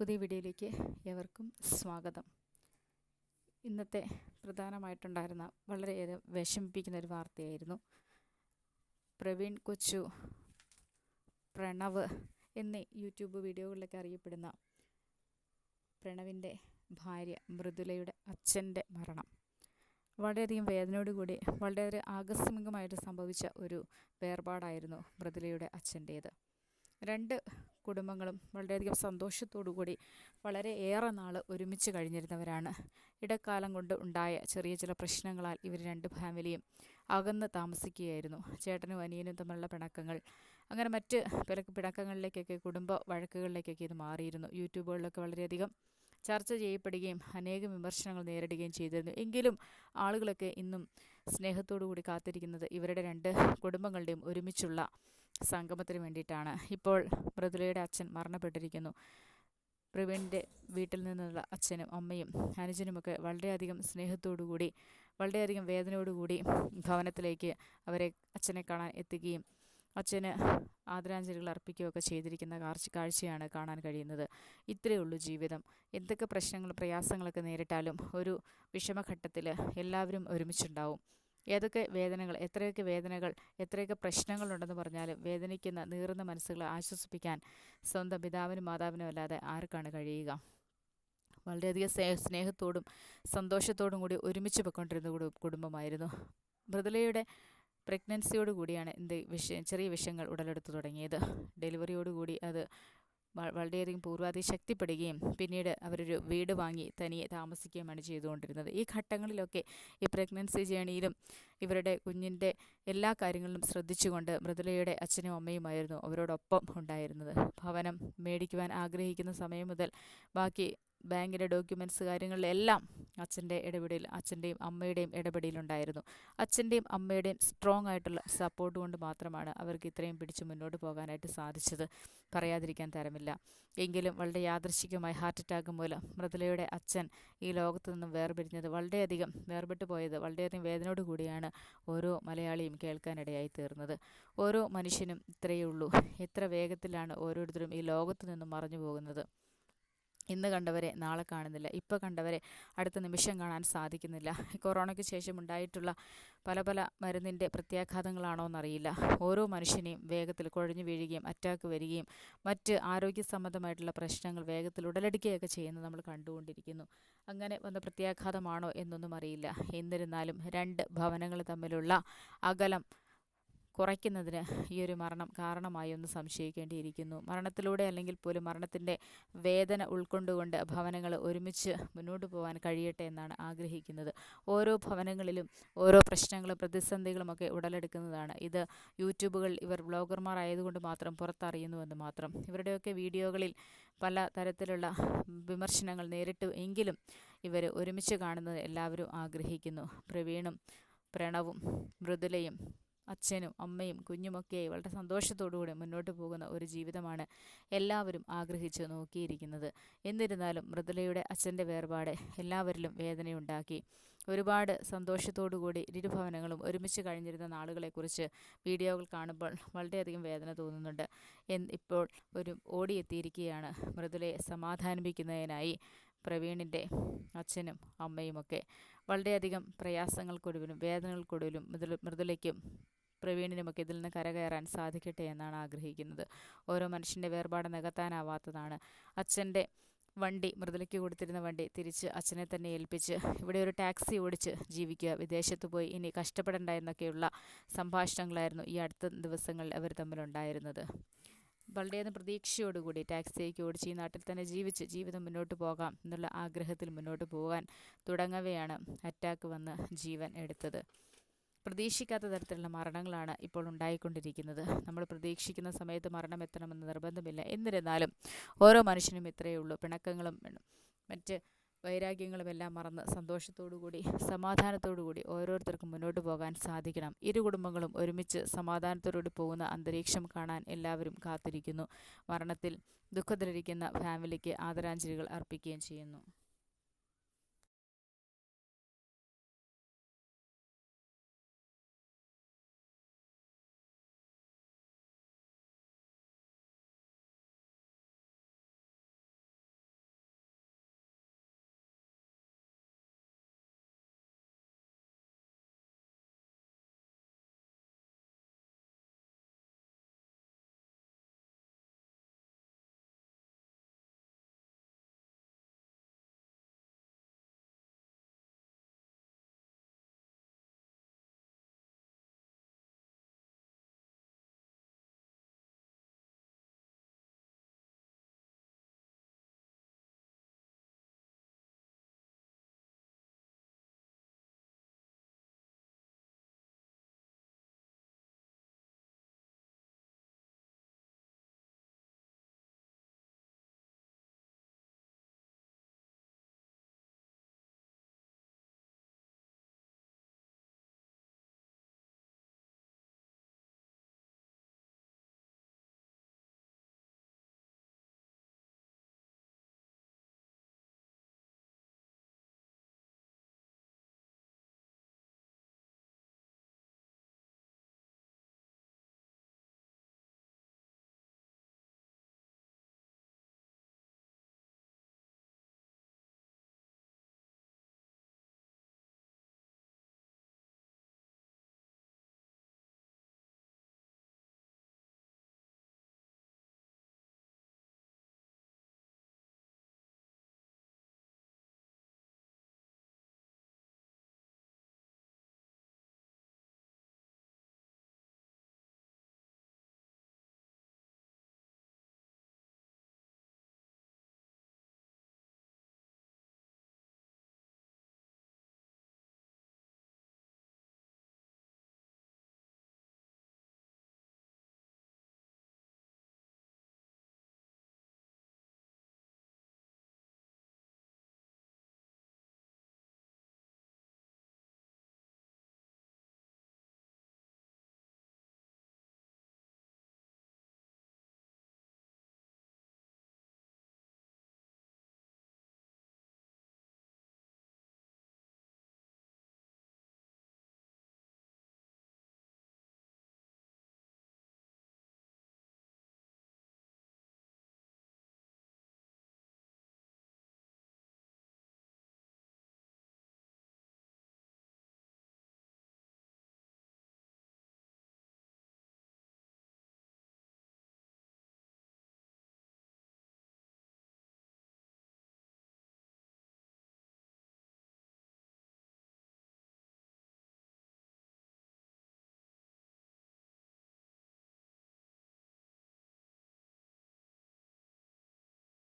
പുതിയ വീഡിയോയിലേക്ക് ഏവർക്കും സ്വാഗതം. ഇന്നത്തെ പ്രധാനമായിട്ടുണ്ടായിരുന്ന വളരെയേറെ വിഷമിപ്പിക്കുന്ന ഒരു വാർത്തയായിരുന്നു. പ്രവീൺ കൊച്ചു പ്രണവ് എന്നീ യൂട്യൂബ് വീഡിയോകളിലൊക്കെ അറിയപ്പെടുന്ന പ്രണവിന്റെ ഭാര്യ മൃദുലയുടെ അച്ഛന്റെ മരണം. വളരെയധികം വേദനയോടുകൂടി വളരെയേറെ ആകസ്മികമായിട്ട് സംഭവിച്ച ഒരു വേർപാടായിരുന്നു മൃദുലയുടെ അച്ഛന്റേത്. രണ്ട് കുടുംബങ്ങളും വളരെയധികം സന്തോഷത്തോടു കൂടി വളരെ ഏറെ നാൾ ഒരുമിച്ച് കഴിഞ്ഞിരുന്നവരാണ്. ഇടക്കാലം കൊണ്ട് ഉണ്ടായ ചെറിയ ചില പ്രശ്നങ്ങളാൽ ഇവർ രണ്ട് ഫാമിലിയും അകന്ന് താമസിക്കുകയായിരുന്നു. ചേട്ടനും അനിയനും തമ്മിലുള്ള പിണക്കങ്ങൾ അങ്ങനെ മറ്റ് പിണക്കങ്ങളിലേക്കൊക്കെ കുടുംബ വഴക്കുകളിലേക്കൊക്കെ ഇത് മാറിയിരുന്നു. യൂട്യൂബുകളിലൊക്കെ വളരെയധികം ചർച്ച ചെയ്യപ്പെടുകയും അനേകം വിമർശനങ്ങൾ നേരിടുകയും ചെയ്തിരുന്നു. എങ്കിലും ആളുകളൊക്കെ ഇന്നും സ്നേഹത്തോടു കൂടി കാത്തിരിക്കുന്നത് ഇവരുടെ രണ്ട് കുടുംബങ്ങളുടെയും ഒരുമിച്ചുള്ള സംഗമത്തിന് വേണ്ടിയിട്ടാണ്. ഇപ്പോൾ മൃദുലയുടെ അച്ഛൻ മരണപ്പെട്ടിരിക്കുന്നു. പ്രവീണിന്റെ വീട്ടിൽ നിന്നുള്ള അച്ഛനും അമ്മയും അനുജനുമൊക്കെ വളരെയധികം സ്നേഹത്തോടു കൂടി വളരെയധികം വേദനയോടുകൂടി ഭവനത്തിലേക്ക് അവരെ അച്ഛനെ കാണാൻ എത്തുകയും അച്ഛന് ആദരാഞ്ജലികൾ അർപ്പിക്കുകയൊക്കെ ചെയ്തിരിക്കുന്ന കാഴ്ച കാഴ്ചയാണ് കാണാൻ കഴിയുന്നത്. ഇത്രയേ ഉള്ളൂ ജീവിതം. എന്തൊക്കെ പ്രശ്നങ്ങൾ പ്രയാസങ്ങളൊക്കെ നേരിട്ടാലും ഒരു വിഷമഘട്ടത്തിൽ എല്ലാവരും ഒരുമിച്ചുണ്ടാവും. ഏതൊക്കെ വേദനകൾ എത്രയൊക്കെ വേദനകൾ എത്രയൊക്കെ പ്രശ്നങ്ങളുണ്ടെന്ന് പറഞ്ഞാലും വേദനിക്കുന്ന നീറുന്ന മനസ്സുകളെ ആശ്വസിപ്പിക്കാൻ സ്വന്തം പിതാവിനും മാതാവിനും അല്ലാതെ ആർക്കാണ് കഴിയുക? വളരെയധികം സ്നേഹ സ്നേഹത്തോടും സന്തോഷത്തോടും കൂടി ഒരുമിച്ച് പോയിക്കൊണ്ടിരുന്ന കുടുംബമായിരുന്നു. മൃദുലയുടെ പ്രഗ്നൻസിയോട് കൂടിയാണ് എന്ത് വിഷയം ചെറിയ വിഷയങ്ങൾ ഉടലെടുത്തു തുടങ്ങിയത്. ഡെലിവറിയോടുകൂടി അത് വളരെയധികം പൂർവാധി ശക്തിപ്പെടുകയും പിന്നീട് അവരൊരു വീട് വാങ്ങി തനിയെ താമസിക്കുകയുമാണ് ചെയ്തുകൊണ്ടിരുന്നത്. ഈ ഘട്ടങ്ങളിലൊക്കെ ഈ പ്രഗ്നൻസി ജേണിയിലും ഇവരുടെ കുഞ്ഞിന്റെ എല്ലാ കാര്യങ്ങളിലും ശ്രദ്ധിച്ചുകൊണ്ട് മൃദുലയുടെ അച്ഛനും അമ്മയുമായിരുന്നു അവരോടൊപ്പം ഉണ്ടായിരുന്നത്. ഭവനം മേടിക്കുവാൻ ആഗ്രഹിക്കുന്ന സമയം മുതൽ ബാക്കി ബാങ്കിന്റെ ഡോക്യുമെന്റ്സ് കാര്യങ്ങളിലെല്ലാം അച്ഛന്റെ ഇടപെടൽ അച്ഛന്റെയും അമ്മയുടെയും ഇടപെടലുണ്ടായിരുന്നു. അച്ഛന്റെയും അമ്മയുടെയും സ്ട്രോങ് ആയിട്ടുള്ള സപ്പോർട്ട് കൊണ്ട് മാത്രമാണ് അവർക്ക് ഇത്രയും പിടിച്ച് മുന്നോട്ട് പോകാനായിട്ട് സാധിച്ചത്. പറയാതിരിക്കാൻ തരമില്ല. എങ്കിലും വളരെ യാദൃശികമായി ഹാർട്ട് അറ്റാക്ക് മൂലം മൃദുലയുടെ അച്ഛൻ ഈ ലോകത്തു നിന്നും വേർപിരിഞ്ഞത് വളരെയധികം വേർപെട്ടു പോയത് വളരെയധികം വേദനയോട് കൂടിയാണ് ഓരോ മലയാളിയും കേൾക്കാനിടയായി തീർന്നത്. ഓരോ മനുഷ്യനും ഇത്രയേ ഉള്ളൂ. എത്ര വേഗത്തിലാണ് ഓരോരുത്തരും ഈ ലോകത്തു നിന്നും മറഞ്ഞു പോകുന്നത്? ഇന്ന് കണ്ടവരെ നാളെ കാണുന്നില്ല. ഇപ്പോൾ കണ്ടവരെ അടുത്ത നിമിഷം കാണാൻ സാധിക്കുന്നില്ല. കൊറോണയ്ക്ക് ശേഷം ഉണ്ടായിട്ടുള്ള പല പല മരുന്നിന്റെ പ്രത്യാഘാതങ്ങളാണോ എന്നറിയില്ല. ഓരോ മനുഷ്യനെയും വേഗത്തിൽ കുഴഞ്ഞു വീഴുകയും അറ്റാക്ക് വരികയും മറ്റ് ആരോഗ്യ സംബന്ധമായിട്ടുള്ള പ്രശ്നങ്ങൾ വേഗത്തിൽ ഉടലെടുക്കുകയൊക്കെ ചെയ്യുന്നത് നമ്മൾ കണ്ടുകൊണ്ടിരിക്കുന്നു. അങ്ങനെ വന്ന പ്രത്യാഘാതമാണോ എന്നൊന്നും അറിയില്ല. എന്നിരുന്നാലും രണ്ട് ഭവനങ്ങൾ തമ്മിലുള്ള അകലം കുറയ്ക്കുന്നതിന് ഈ ഒരു മരണം കാരണമായി ഒന്ന് സംശയിക്കേണ്ടിയിരിക്കുന്നു. മരണത്തിലൂടെ അല്ലെങ്കിൽ പോലും മരണത്തിന്റെ വേദന ഉൾക്കൊണ്ടുകൊണ്ട് ഭവനങ്ങൾ ഒരുമിച്ച് മുന്നോട്ട് പോകാൻ കഴിയട്ടെ എന്നാണ് ആഗ്രഹിക്കുന്നത്. ഓരോ ഭവനങ്ങളിലും ഓരോ പ്രശ്നങ്ങളും പ്രതിസന്ധികളുമൊക്കെ ഉടലെടുക്കുന്നതാണ്. ഇത് യൂട്യൂബുകൾ ഇവർ ബ്ലോഗർമാർ ആയതുകൊണ്ട് മാത്രം പുറത്തറിയുന്നുവെന്ന് മാത്രം. ഇവരുടെയൊക്കെ വീഡിയോകളിൽ പല തരത്തിലുള്ള വിമർശനങ്ങൾ നേരിട്ടു എങ്കിലും ഇവർ ഒരുമിച്ച് കാണുന്നത് എല്ലാവരും ആഗ്രഹിക്കുന്നു. പ്രവീണും പ്രണവും മൃദുലയും അച്ഛനും അമ്മയും കുഞ്ഞുമൊക്കെ വളരെ സന്തോഷത്തോടുകൂടി മുന്നോട്ട് പോകുന്ന ഒരു ജീവിതമാണ് എല്ലാവരും ആഗ്രഹിച്ച് നോക്കിയിരിക്കുന്നത്. എന്നിരുന്നാലും മൃദുലയുടെ അച്ഛന്റെ വേർപാട് എല്ലാവരിലും വേദനയുണ്ടാക്കി. ഒരുപാട് സന്തോഷത്തോടുകൂടി ഇരുഭവനങ്ങളും ഒരുമിച്ച് കഴിഞ്ഞിരുന്ന നാളുകളെക്കുറിച്ച് വീഡിയോകൾ കാണുമ്പോൾ വളരെയധികം വേദന തോന്നുന്നുണ്ട്. ഇപ്പോൾ ഒരു ഓടിയെത്തിയിരിക്കുകയാണ്. മൃദുലയെ സമാധാനിപ്പിക്കുന്നതിനായി പ്രവീണിന്റെ അച്ഛനും അമ്മയുമൊക്കെ വളരെയധികം പ്രയാസങ്ങൾക്കൊടുവിലും വേദനകൾക്കൊടുവിലും മൃദു മൃദുലയ്ക്കും പ്രവീണിനുമൊക്കെ ഇതിൽ നിന്ന് കരകയറാൻ സാധിക്കട്ടെ എന്നാണ് ആഗ്രഹിക്കുന്നത്. ഓരോ മനുഷ്യന്റെ വേർപാട് നികത്താനാവാത്തതാണ്. അച്ഛന്റെ വണ്ടി മൃദുലയ്ക്ക് കൊടുത്തിരുന്ന വണ്ടി തിരിച്ച് അച്ഛനെ തന്നെ ഏൽപ്പിച്ച് ഇവിടെ ഒരു ടാക്സി ഓടിച്ച് ജീവിക്കുക. വിദേശത്ത് പോയി ഇനി കഷ്ടപ്പെടേണ്ട എന്നൊക്കെയുള്ള സംഭാഷണങ്ങളായിരുന്നു ഈ അടുത്ത ദിവസങ്ങളിൽ അവർ തമ്മിലുണ്ടായിരുന്നത്. വളരെയധികം പ്രതീക്ഷയോടുകൂടി ടാക്സിയൊക്കെ ഓടിച്ച് ഈ നാട്ടിൽ തന്നെ ജീവിച്ച് ജീവിതം മുന്നോട്ട് പോകാം എന്നുള്ള ആഗ്രഹത്തിൽ മുന്നോട്ട് പോകാൻ തുടങ്ങവെയാണ് അറ്റാക്ക് വന്ന് ജീവൻ എടുത്തത്. പ്രതീക്ഷിക്കാത്ത തരത്തിലുള്ള മരണങ്ങളാണ് ഇപ്പോൾ ഉണ്ടായിക്കൊണ്ടിരിക്കുന്നത്. നമ്മൾ പ്രതീക്ഷിക്കുന്ന സമയത്ത് മരണം എത്തണമെന്ന് നിർബന്ധമില്ല. എന്നിരുന്നാലും ഓരോ മനുഷ്യനും ഇത്രയേ ഉള്ളൂ. പിണക്കങ്ങളും മറ്റ് വൈരാഗ്യങ്ങളുമെല്ലാം മറന്ന് കൂടി സന്തോഷത്തോടുകൂടി സമാധാനത്തോടുകൂടി ഓരോരുത്തർക്കും മുന്നോട്ട് പോകാൻ സാധിക്കണം. ഇരു കുടുംബങ്ങളും ഒരുമിച്ച് സമാധാനത്തോടുകൂടി പോകുന്ന അന്തരീക്ഷം കാണാൻ എല്ലാവരും കാത്തിരിക്കുന്നു. മരണത്തിൽ ദുഃഖത്തിലിരിക്കുന്ന ഫാമിലിക്ക് ആദരാഞ്ജലികൾ അർപ്പിക്കുകയും ചെയ്യുന്നു.